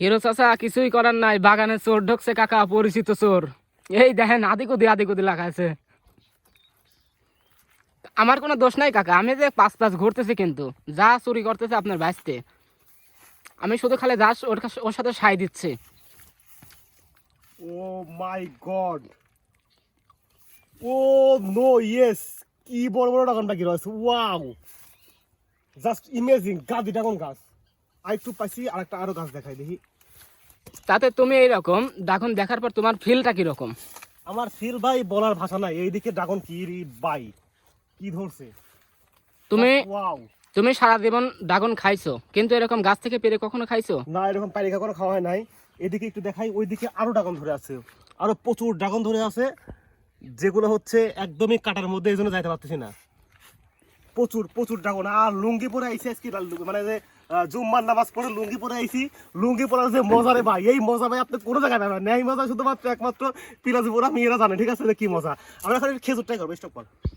Hero চাচা, কিছুই করার নাই। বাগানে চোর ঢুকছে কাকা, পরিচিত চোর। এই দেখেন আদি আদি লাগাইছে আমার কোনো দোষ নাই কাকা, আমি যে পাঁচ পাঁচ ঘুরতেছি কিন্তু, যা চুরি করতেছে আপনার বাঁচতে আমি শুধু খালি যা ওর ওর সাথে সাই দিচ্ছি। Oh my god. Oh no, yes, কি বড় বড় ড্রাগন পাখি রয়েছে ওয়াও। জাস্ট ইমেজিং গাছ ড্রাগন গাছ। আর একটু পাইছি আর একটা আরও গাছ দেখাই দেখি। তাতে তুমি এইরকম দেখুন দেখার পর তোমার ফিলটা কীরকম? আমার ফিল ভাই বলার ভাষা নাই এইদিকে ড্রাগন কি বাই কি ধরছে? তুমি তুমি সারা জীবন ড্রাগন খাইছো কিন্তু এরকম গাছ থেকে পেরে কখনো খাইছো? না এরকম পারিকা করে খাওয়া হয় নাই। এদিকে একটু দেখাই ওইদিকে আরও ড্রাগন ধরে আছে। আরও প্রচুর ড্রাগন ধরে আছে যেগুলো হচ্ছে একদমই কাটার মধ্যে এই জন্য যাইতে পারতেছি না। প্রচুর প্রচুর ড্রাগন আর লুঙ্গি পরে আইসি আজকে মানে যে জুম্মার নামাজ পড়ে লুঙ্গি পরে আইসি লুঙ্গি পরার যে মজা রে ভাই, এই মজা ভাই আপনি কোনো জায়গায় পাবেন না। এই মজা শুধুমাত্র একমাত্র পিলাজি পোড়া মেয়েরা জানে, ঠিক আছে? কি মজা? আমরা এখন খেজুরটাই করব স্টপ কর।